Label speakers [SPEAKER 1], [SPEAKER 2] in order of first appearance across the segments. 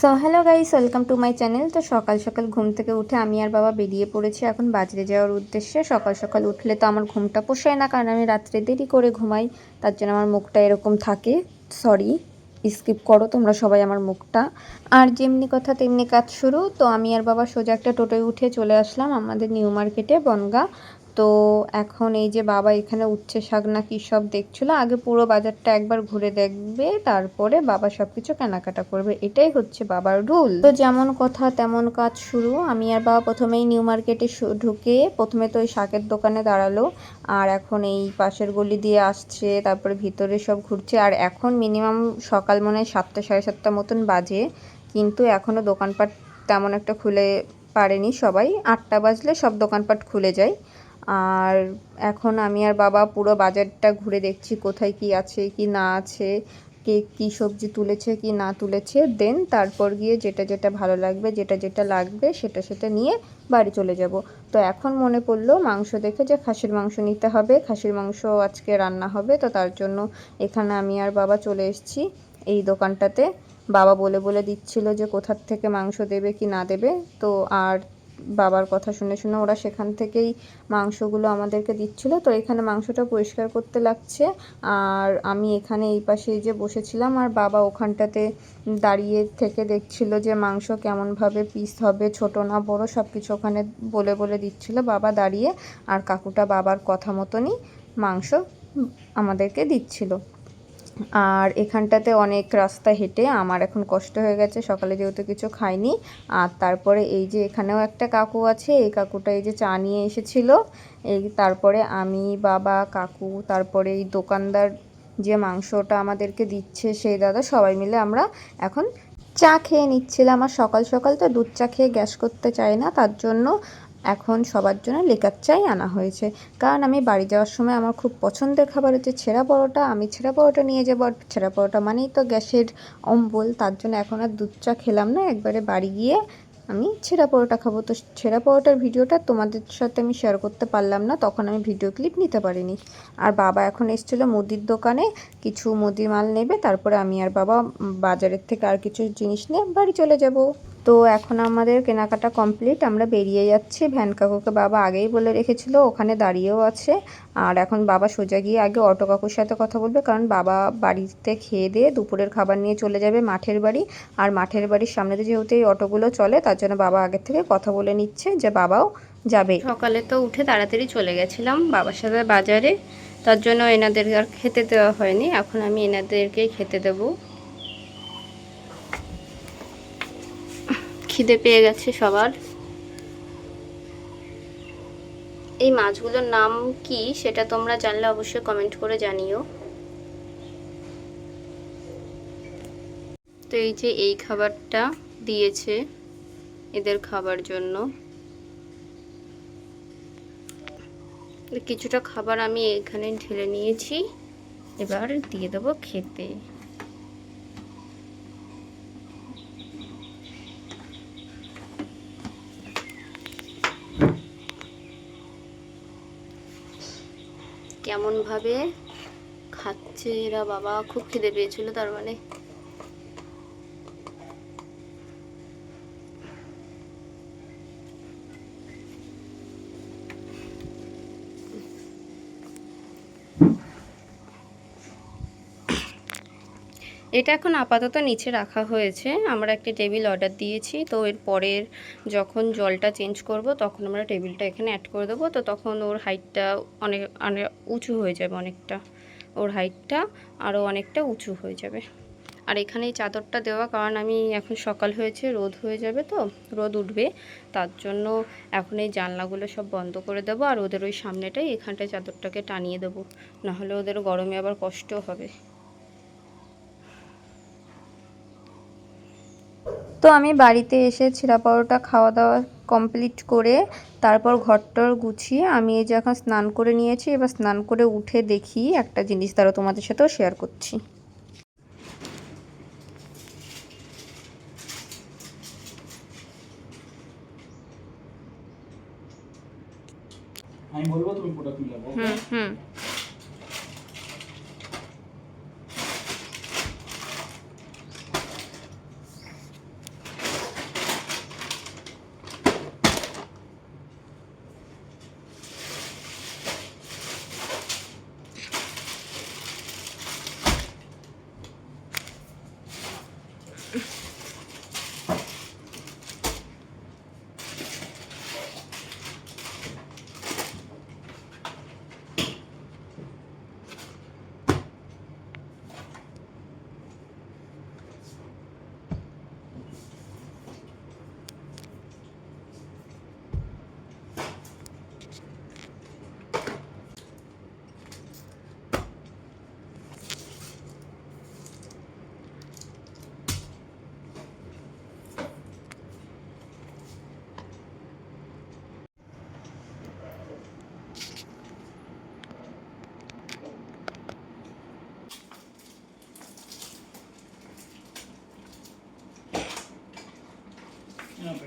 [SPEAKER 1] So hello guys welcome to my channel তো সকাল সকাল ঘুম থেকে উঠে আমি আর বাবা বেরিয়ে পড়েছি এখন বাজারে যাওয়ার উদ্দেশ্যে। সকাল সকাল উঠলে তো আমার ঘুমটা পোষায় না, কারণ আমি রাত্রে দেরি করে ঘুমাই, তার জন্য আমার মুখটা এরকম থাকে। সরি স্কিপ করো তোমরা সবাই আমার মুখটা। আর যেমনি কথা তেমনি কাজ শুরু, তো আমি আর বাবা সোজা একটা টোটোয় উঠে চলে আসলাম আমাদের নিউ মার্কেটে, বনগা। তো এখন এই যে বাবা এখানে উচ্ছে শাক না কী সব দেখছিলো, আগে পুরো বাজারটা একবার ঘুরে দেখবে, তারপরে বাবা সব কিছু কেনাকাটা করবে। এটাই হচ্ছে বাবার রুল। তো যেমন কথা তেমন কাজ শুরু। আমি আর বাবা প্রথমেই নিউ মার্কেটে ঢুকে প্রথমে তো ওই শাকের দোকানে দাঁড়াল। আর এখন এই পাশের গলি দিয়ে আসছে, তারপরে ভিতরে সব ঘুরছে। আর এখন মিনিমাম সকাল মনে হয় সাতটা, সাড়ে সাতটা মতন বাজে। কিন্তু এখনও দোকানপাট তেমন একটা খুলে পারেনি সবাই। আটটা বাজলে সব দোকানপাট খুলে যায়। আর এখন আমি আর বাবা পুরো বাজারটা ঘুরে দেখছি কোথায় কি আছে, কি না আছে, কে কি সবজি তুলেছে, কি না তুলেছে। দেন তারপর গিয়ে যেটা যেটা ভালো লাগবে, যেটা যেটা লাগবে, সেটা সেটা নিয়ে বাড়ি চলে যাব। তো এখন মনে পড়ল মাংস দেখে যে খাসির মাংস নিতে হবে। খাসির মাংস আজকে রান্না হবে, তো তার জন্য এখানে আমি আর বাবা চলে এসেছি এই দোকানটাতে। বাবা বলে বলে দিচ্ছিল যে কোথার থেকে মাংস দেবে, কি না দেবে। তো আর বাবার কথা শুনে শুনে ওরা সেখান থেকেই মাংসগুলো আমাদেরকে দিচ্ছিল। তো এখানে মাংসটা পরিষ্কার করতে লাগছে। আর আমি এখানে এই পাশে যে বসেছিলাম, আর বাবা ওখানটাতে দাঁড়িয়ে থেকে দেখছিল যে মাংস কেমনভাবে পিস হবে, ছোট না বড় সব কিছু ওখানে বলে বলে দিচ্ছিল বাবা দাঁড়িয়ে। আর কাকুটা বাবার কথা মতনই মাংস আমাদেরকে দিচ্ছিল। আর এখানটাতে অনেক রাস্তা হেঁটে আমার এখন কষ্ট হয়ে গেছে, সকালে যেহেতু কিছু খাইনি। আর তারপরে এই যে এখানেও একটা কাকু আছে, এই কাকুটা এই যে চা নিয়ে এসেছিল। এই তারপরে আমি, বাবা, কাকু, তারপরে এই দোকানদার যে মাংসটা আমাদেরকে দিচ্ছে, সেই দাদা সবাই মিলে আমরা এখন চা খেয়ে নিচ্ছিলাম। আর সকাল সকাল তো দুধ চা খেয়ে গ্যাস করতে চাই না, তার জন্য এখন সবার জন্য লেকার চাই আনা হয়েছে। কারণ আমি বাড়ি যাওয়ার সময় আমার খুব পছন্দের খাবার হচ্ছে ছেঁড়া পরোটা। আমি ছেঁড়া পরোটা নিয়ে যাব। আর ছেঁড়া পরোটা মানেই তো গ্যাসের অম্বল। তার জন্য এখন আর দুধ চা খেলাম না। একবারে বাড়ি গিয়ে আমি ছেঁড়া পরোটা খাব। তো ছেঁড়া পরোটার ভিডিওটা তোমাদের সাথে আমি শেয়ার করতে পারলাম না। তখন আমি ভিডিও ক্লিপ নিতে পারিনি। আর বাবা এখন এসেছিল মুদির দোকানে। কিছু মুদি মাল নেবে। তারপরে আমি আর বাবা বাজারের থেকে আর কিছু জিনিস নিয়ে বাড়ি চলে যাব। তো এখন আমাদের কেনাকাটা কমপ্লিট, আমরা বেরিয়ে যাচ্ছি। ভ্যান কাকুকে বাবা আগেই বলে রেখেছিল, ওখানে দাঁড়িয়েও আছে। আর এখন বাবা সোজা গিয়ে আগে অটো কাকুর সাথে কথা বলবে, কারণ বাবা বাড়িতে খেয়ে দিয়ে দুপুরের খাবার নিয়ে চলে যাবে মাঠের বাড়ি। আর মাঠের বাড়ির সামনে যেহেতু এই অটোগুলো চলে, তার জন্য বাবা আগের থেকে কথা বলে নিচ্ছে যে বাবাও যাবে। সকালে তো উঠে তাড়াতাড়ি চলে গেছিলাম বাবার সাথে বাজারে, তার জন্য এনাদের আর খেতে দেওয়া হয়নি। এখন আমি এনাদেরকেই খেতে দেবো। খিদে পেয়ে গেছে সবার। এই মাছগুলোর নাম কি সেটা তোমরা জানলে অবশ্যই কমেন্ট করে জানিও। তো এই যে এই খাবারটা দিয়েছে এদের খাবার জন্য। কিছুটা খাবার আমি এখানে ঢেলে নিয়েছি। এবার দিয়ে দেবো খেতে। কেমন ভাবে খাচ্ছে এরা বাবা? খুব খিদে পেয়েছিল তার মানে। এটা এখন আপাতত নিচে রাখা হয়েছে। আমরা একটা টেবিল অর্ডার দিয়েছি। তো এর পরের যখন জলটা চেঞ্জ করব, তখন আমরা টেবিলটা এখানে অ্যাড করে দেবো। তো তখন ওর হাইটটা অনেক অনেক উঁচু হয়ে যাবে অনেকটা। ওর হাইটটা আরও অনেকটা উঁচু হয়ে যাবে। আর এখানে এই চাদরটা দেওয়া, কারণ আমি এখন সকাল হয়েছে, রোদ হয়ে যাবে তো, রোদ উঠবে। তার জন্য এখন এই জানলাগুলো সব বন্ধ করে দেবো, আর ওদের ওই সামনেটাই এখানটায় চাদরটাকে টানিয়ে দেবো। নাহলে ওদের গরমে আবার কষ্ট হবে। তো আমি বাড়িতে এসে ছিঁড়া পরোটা খাওয়া দাওয়া কমপ্লিট করে তারপর ঘরটর গুছিয়ে আমি এই যে এখন স্নান করে নিয়েছি এবার স্নান করে উঠে দেখি একটা জিনিস তারা তোমাদের সাথেও শেয়ার করছি।
[SPEAKER 2] আমি বলব তুমি প্রোডাক্ট মিলাবো
[SPEAKER 1] হুম হুম।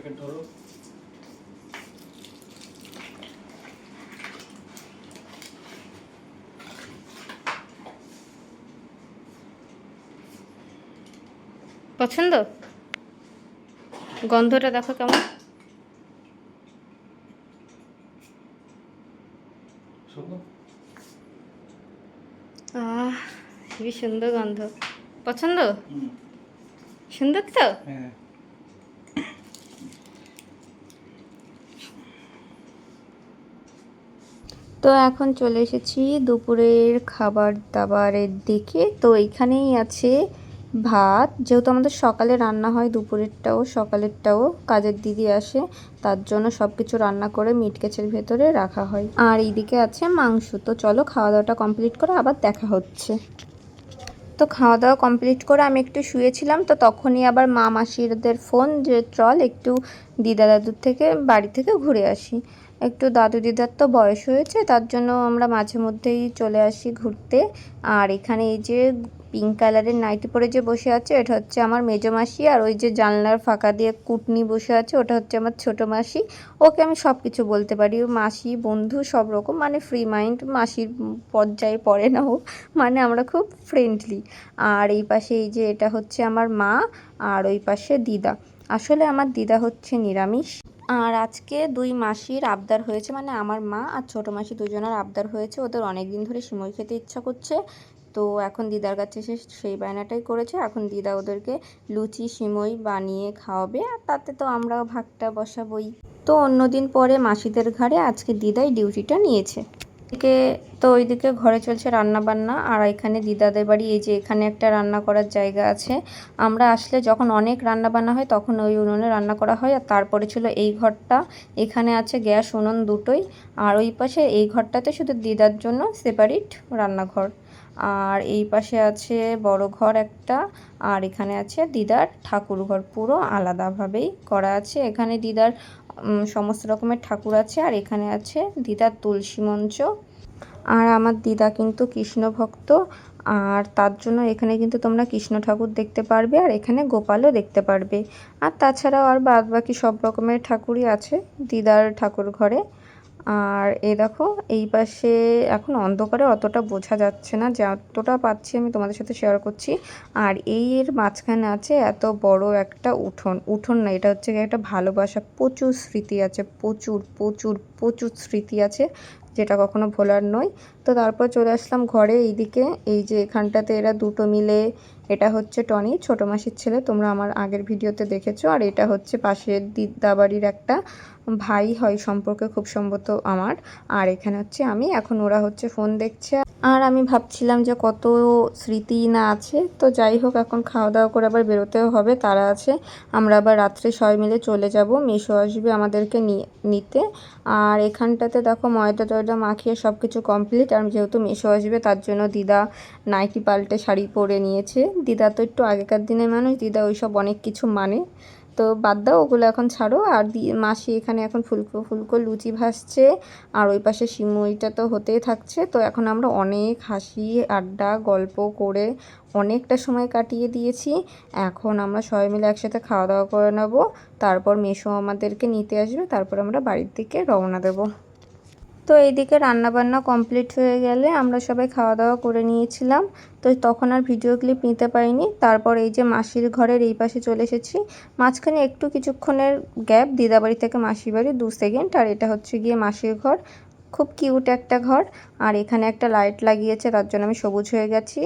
[SPEAKER 2] প্যাকেট ধরো
[SPEAKER 1] পছন্দ? গন্ধটা দেখো কেমন। আহ সুন্দর গন্ধ। পছন্দ? সুন্দর তো?
[SPEAKER 2] হ্যাঁ।
[SPEAKER 1] তো এখন চলে এসেছি দুপুরের খাবার দাবারের দিকে। তো এখানেই আছে ভাত। যেহেতু আমাদের সকালে রান্না হয়, দুপুরেরটাও, সকালেরটাও কাজের দিদি আসে, তার জন্য সব কিছু রান্না করে মিট কেচের ভেতরে রাখা হয়। আর এইদিকে আছে মাংস। তো চলো খাওয়া দাওয়াটা কমপ্লিট করে আবার দেখা হচ্ছে। তো খাওয়া দাওয়া কমপ্লিট করে আমি একটু শুয়েছিলাম, তো তখনই আবার মা মাসিদের ফোন যে, চল একটু দিদা দাদুর থেকে, বাড়ি থেকে ঘুরে আসি। একটু দাদু দিদার তো বয়স হয়েছে, তার জন্য আমরা মাঝে মধ্যেই চলে আসি ঘুরতে। আর এখানে এই যে পিঙ্ক কালারের নাইটি পরে যে বসে আছে, এটা হচ্ছে আমার মেজো মাসি, আর ওই যে জানলার ফাঁকা দিয়ে কুটনি বসে আছে, ওটা হচ্ছে আমার ছোট মাসি। ওকে আমি সব কিছু বলতে পারি মাসি, বন্ধু, সব রকম মানে ফ্রি মাইন্ড মাসির পর্যায়ে পড়ে না ও মানে আমরা খুব ফ্রেন্ডলি আর এই পাশে এই যে এটা হচ্ছে আমার মা, আর ওই পাশে দিদা। আসলে আমার দিদা হচ্ছে নিরামিষ। আর আজকে দুই মাসির আবদার হয়েছে মানে আমার মা আর ছোটো মাসি দুজনের আবদার হয়েছে। ওদের অনেক দিন ধরে সিমই খেতে ইচ্ছা করছে। তো এখন দিদার কাছে এসে সেই বায়নাটাই করেছে। এখন দিদা ওদেরকে লুচি, সিমই বানিয়ে খাওয়াবে। আর তাতে তো আমরাও ভাগটা বসাবই। তো অন্যদিন পরে মাসিদের ঘরে আজকে দিদাই ডিউটিটা নিয়েছে। এদিকে তো ওইদিকে ঘরে চলছে রান্না বান্না আর এখানে দিদাদের বাড়ি, এই যে এখানে একটা রান্না করার জায়গা আছে। আমরা আসলে যখন অনেক রান্না বান্না হয়, তখন ওই উনুনে রান্না করা হয়, আর তারপরে ছিল এই ঘরটা। এখানে আছে গ্যাস, উনুন দুটোই, আর ওই পাশে এই ঘরটাতে শুধু দিদার জন্য সেপারেট রান্নাঘর। আর এই পাশে আছে বড় ঘর একটা, আর এখানে আছে দিদার ঠাকুর ঘর পুরো আলাদাভাবেই করা আছে। এখানে দিদার সমস্ত রকমের ঠাকুর আছে, আর এখানে আছে দিদার তুলসী মঞ্চ। আর আমার দিদা কিন্তু কৃষ্ণ ভক্ত, আর তার জন্য এখানে কিন্তু তোমরা কৃষ্ণ ঠাকুর দেখতে পারবে, আর এখানে গোপালও দেখতে পারবে। আর তাছাড়াও আর বাদ বাকি সব রকমের ঠাকুরই আছে দিদার ঠাকুর ঘরে। আর এ দেখো, এই পাশে এখন অন্ধকারে অতটা বোঝা যাচ্ছে না, যতটা পাচ্ছি আমি তোমাদের সাথে শেয়ার করছি। আর এই এর মাঝখানে আছে এত বড় একটা উঠোন। উঠোন না, এটা হচ্ছে একটা ভালোবাসা, প্রচুর স্মৃতি আছে, প্রচুর প্রচুর প্রচুর স্মৃতি আছে, যেটা কখনো ভোলার নয়। তো তারপর চলে আসলাম ঘরে, এইদিকে, এই যে এখানটাতে এরা দুটো মিলে, এটা হচ্ছে টনি, ছোটো মাসির ছেলে, তোমরা আমার আগের ভিডিওতে দেখেছ, আর এটা হচ্ছে পাশের দিদাবাড়ির একটা ভাই হয় সম্পর্কে খুব সম্ভবত আমার, আর এখানে হচ্ছে আমি, এখন ওরা হচ্ছে ফোন দেখছে। আর আমি ভাবছিলাম যে কত স্মৃতি না আছে, তো যাই হোক, এখন খাওয়া দাওয়া করে আবার বেরোতেও হবে, তারা আছে। আমরা আবার রাত্রে সবাই মিলে চলে যাব, মেশো আসবে আমাদেরকে নিতে। আর এখানটাতে দেখো ময়দা টয়দা মাখিয়ে সব কিছু কমপ্লিট আর যেহেতু মেশো আসবে, তার জন্য দিদা নাইটি পাল্টে শাড়ি পরে নিয়েছে। দিদা তো একটু আগেকার দিনের মানুষ, দিদা ওইসব অনেক কিছু মানে। তো বাদ দাও, ওগুলো এখন ছাড়ো। আর মাসি এখানে এখন ফুলকো ফুলকো লুচি ভাসছে আর ওই পাশে সিমুইটা তো হতেই থাকছে। তো এখন আমরা অনেক হাসি, আড্ডা, গল্প করে অনেকটা সময় কাটিয়ে দিয়েছি। এখন আমরা সবাই মিলে একসাথে খাওয়া দাওয়া করে নেব। তারপর মেশো আমাদেরকে নিতে আসবে। তারপর আমরা বাড়ির দিকে রওনা দেবো। তো এইদিকে রান্নাবান্না কমপ্লিট হয়ে গেলে আমরা সবাই খাওয়া দাওয়া করে নিয়েছিলাম। তো তখন আর ভিডিও ক্লিপ নিতে পারিনি। তারপর এই যে মাসির ঘরের এই পাশে চলে এসেছি। মাঝখানে একটু কিছুক্ষণের গ্যাপ দিদাবাড়ি থেকে মাসির বাড়ি দু সেকেন্ড। আর এটা হচ্ছে গিয়ে মাসির ঘর। খুব কিউট একটা ঘর। আর এখানে একটা লাইট লাগিয়েছে, তার জন্য আমি সবুজ হয়ে গেছি।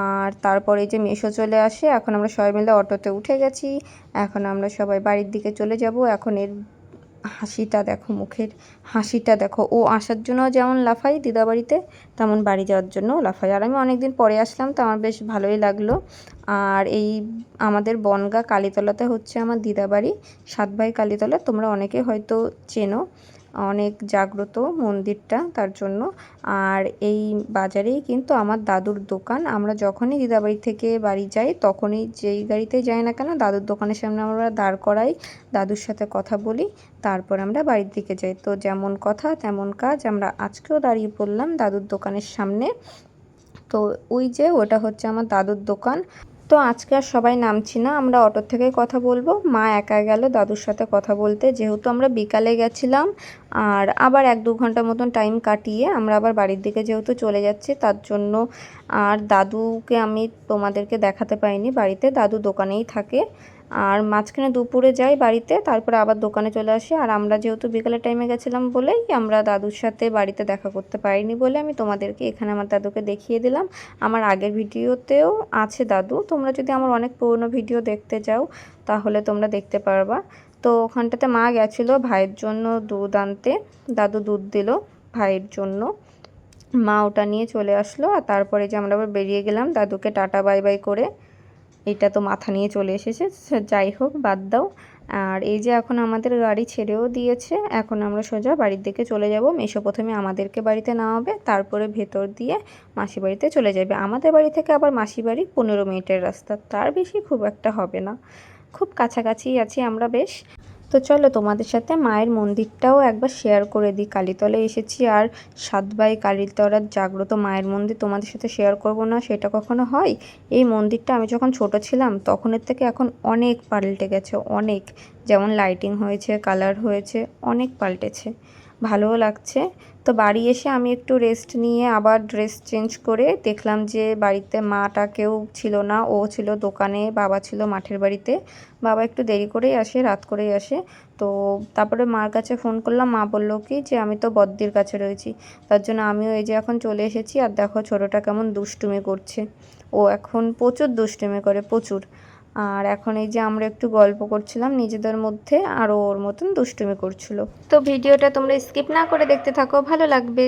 [SPEAKER 1] আর তারপরে যে মেশো চলে আসে। এখন আমরা সবাই মিলে অটোতে উঠে গেছি। এখন আমরা সবাই বাড়ির দিকে চলে যাব। এখন এর হাসিটা দেখো, মুখের হাসিটা দেখো। ও আসার জন্য যেমন লাফাই দিদাবাড়িতে, তেমন বাড়ি যাওয়ার জন্য লাফাই। আর আমি অনেকদিন পরে আসলাম, তো আমার বেশ ভালোই লাগল। আর এই আমাদের বনগা কালীতলাতে হচ্ছে আমার দিদাবাড়ি সাত ভাই কালীতলা। তোমরা অনেকে হয়তো চেনো। অনেক জাগ্রত মন্দিরটা তার জন্য। আর এই বাজারেই কিন্তু আমার দাদুর দোকান। আমরা যখনই দিদাবাড়ি থেকে বাড়ি যাই, তখনই যেই গাড়িতে যাই না কেন, দাদুর দোকানের সামনে আমরা দাঁড় করাই, দাদুর সাথে কথা বলি, তারপর আমরা বাড়ির দিকে যাই। তো যেমন কথা, তেমন কাজ। আমরা আজকেও দাঁড়িয়ে পড়লাম দাদুর দোকানের সামনে। তো ওই যে ওটা হচ্ছে আমার দাদুর দোকান। তো আজকে আর সবাই নামছি না, আমরা অটোর থেকে কথা বলব। মা একা গেল, দাদুর সাথে কথা বলতে। যেহেতু আমরা বিকালে গেছিলাম, আর আবার এক দু ঘণ্টা মতন টাইম কাটিয়ে আমরা আবার বাড়ির দিকে যেহেতু চলে যাচ্ছি, তার জন্য আর দাদুকে আমি তোমাদেরকে দেখাতে পাইনি বাড়িতে। দাদু দোকানেই থাকে আর মাঝখানে দুপুরে যাই বাড়িতে, তারপরে আবার দোকানে চলে আসি। আর আমরা যেহেতু বিকালের টাইমে গেছিলাম বলেই আমরা দাদুর সাথে বাড়িতে দেখা করতে পারিনি বলে আমি তোমাদেরকে এখানে আমার দাদুকে দেখিয়ে দিলাম। আমার আগের ভিডিওতেও আছে দাদু। তোমরা যদি আমার অনেক পুরনো ভিডিও দেখতে যাও তাহলে তোমরা দেখতে পারবা। তো ওখানটাতে মা গেছিল ভাইয়ের জন্য দুধ আনতে। দাদু দুধ দিল ভাইয়ের জন্য। মা ওটা নিয়ে চলে আসলো। আর তারপরে যে আমরা আবার বেরিয়ে গেলাম, দাদুকে টাটা বাই বাই করে এটা তো মাথা নিয়ে চলে এসেছে যাই হোক, বাদ দাও। আর এই যে এখন আমাদের গাড়ি ছেড়েও দিয়েছে, এখন আমরা সোজা বাড়ির দিকে চলে যাব। মেশো প্রথমে আমাদেরকে বাড়িতে নামাবে, তারপরে ভেতর দিয়ে মাসি বাড়িতে চলে যাবে। আমাদের বাড়ি থেকে আবার মাসি বাড়ি পনেরো মিনিটের রাস্তা, তার বেশি খুব একটা হবে না। খুব কাছাকাছি আছি আমরা বেশ। তো চলো তোমাদের সাথে মায়ের মন্দিরটাও একবার শেয়ার করে দিই। কালীতলে এসেছি আর সাতবাই কালীতলার জাগ্রত মায়ের মন্দির তোমাদের সাথে শেয়ার করব না, সেটা কখনো হয়? এই মন্দিরটা আমি যখন ছোট ছিলাম, তখনের থেকে এখন অনেক পাল্টে গেছে, অনেক। যেমন লাইটিং হয়েছে কালার হয়েছে, অনেক পাল্টেছে। ভালোও লাগছে। তো বাড়ি এসে আমি একটু রেস্ট নিয়ে আবার ড্রেস চেঞ্জ করে দেখলাম যে বাড়িতে মাটা কেউ ছিল না, ও ছিল দোকানে, বাবা ছিল মাঠের বাড়িতে। বাবা একটু দেরি করেই আসে, রাত করেই আসে। তো তারপরে মার কাছে ফোন করলাম, মা বলল কি যে আমি তো বদ্দির কাছে রয়েছি, তার জন্য আমিও এই যে এখন চলে এসেছি। আর দেখো ছোটোটা কেমন দুষ্টুমি করছে। ও এখন প্রচুর দুষ্টুমি করে, প্রচুর। আর এখন এই যে আমরা একটু গল্প করছিলাম নিজেদের মধ্যে আর ওর মতন দুষ্টুমি করছিল। তো ভিডিওটা তোমরা স্কিপ না করে দেখতে থাকো, ভালো লাগবে।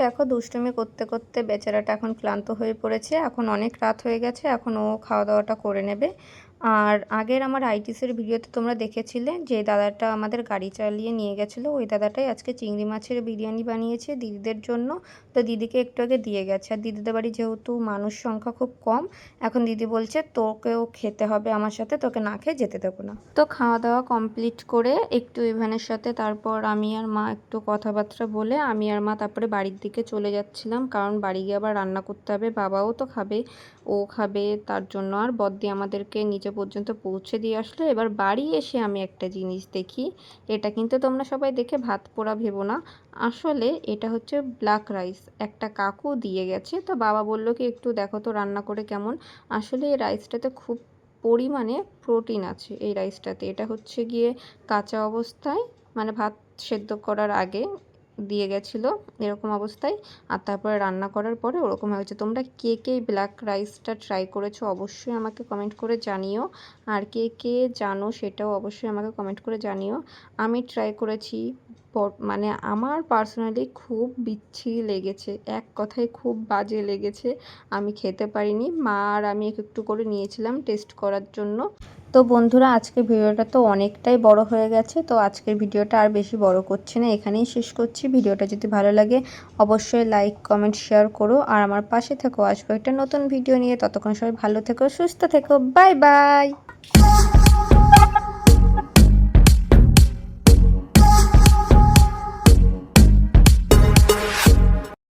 [SPEAKER 1] দেখো, দুষ্টুমি করতে করতে বেচারাটা এখন ক্লান্ত হয়ে পড়েছে। এখন অনেক রাত হয়ে গেছে, এখন ও খাওয়া দাওয়াটা করে নেবে। আর আগের আমার আইটিসের ভিডিওতে তোমরা দেখেছিলে যে দাদাটা আমাদের গাড়ি চালিয়ে নিয়ে গেছিল। ওই দাদাটাই আজকে চিংড়ি মাছের বিরিয়ানি বানিয়েছে দিদিদের জন্য। তো দিদিকে একটু আগে দিয়ে গেছে। আর দিদিদের বাড়ি যেহেতু মানুষ সংখ্যা খুব কম, এখন দিদি বলছে, তোকেও খেতে হবে আমার সাথে, তোকে না খেয়ে যেতে দেবো না। তো খাওয়া দাওয়া কমপ্লিট করে একটু ইভানের সাথে, তারপর আমি আর মা একটু কথাবার্তা বলে আমি আর মা তারপরে বাড়ির দিকে চলে যাচ্ছিলাম। কারণ বাড়ি গিয়ে আবার রান্না করতে হবে, বাবাও তো খাবে, ও খাবে, তার জন্য। আর বদ্দি আমাদেরকে নিচে পর্যন্ত পৌঁছে দিয়ে আসলো। এবার বাড়ি এসে আমি একটা জিনিস দেখি, এটা কিন্তু তোমরা সবাই দেখে ভাত পোড়া ভেবো না। আসলে এটা হচ্ছে ব্ল্যাক রাইস একটা কাকু দিয়ে গেছে। তো বাবা বলল কি, একটু দেখো তো রান্না করে কেমন। আসলে এই রাইসটাতে খুব পরিমাণে প্রোটিন আছে এই রাইসটাতে এটা হচ্ছে গিয়ে কাঁচা অবস্থায় মানে ভাত সেদ্ধ করার আগে দিয়ে গেছিল এরকম অবস্থায়। আর তারপরে রান্না করার পরে ওরকম হয়েছে। তোমরা কে কে ব্ল্যাক রাইসটা ট্রাই করেছ অবশ্যই আমাকে কমেন্ট করে জানিও। আর কে কে জানো সেটাও অবশ্যই আমাকে কমেন্ট করে জানিও। আমি ট্রাই করেছি মানে আমার পার্সোনালি খুব বিচ্ছিরি লেগেছে। এক কথায় খুব বাজে লেগেছে। আমি খেতে পারিনি। মা আর আমি একটু করে নিয়েছিলাম টেস্ট করার জন্য। তো বন্ধুরা, আজকের ভিডিওটা তো অনেকটাই বড় হয়ে গেছে, তো আজকের ভিডিওটা আর বেশি বড় করছি না, এখানেই শেষ করছি। ভিডিওটা যদি ভালো লাগে, অবশ্যই লাইক, কমেন্ট, শেয়ার করো, আর আমার পাশে থেকো। আসব একটা নতুন ভিডিও নিয়ে, ততক্ষণ সবাই ভালো থেকো, সুস্থ থেকো, বাই বাই!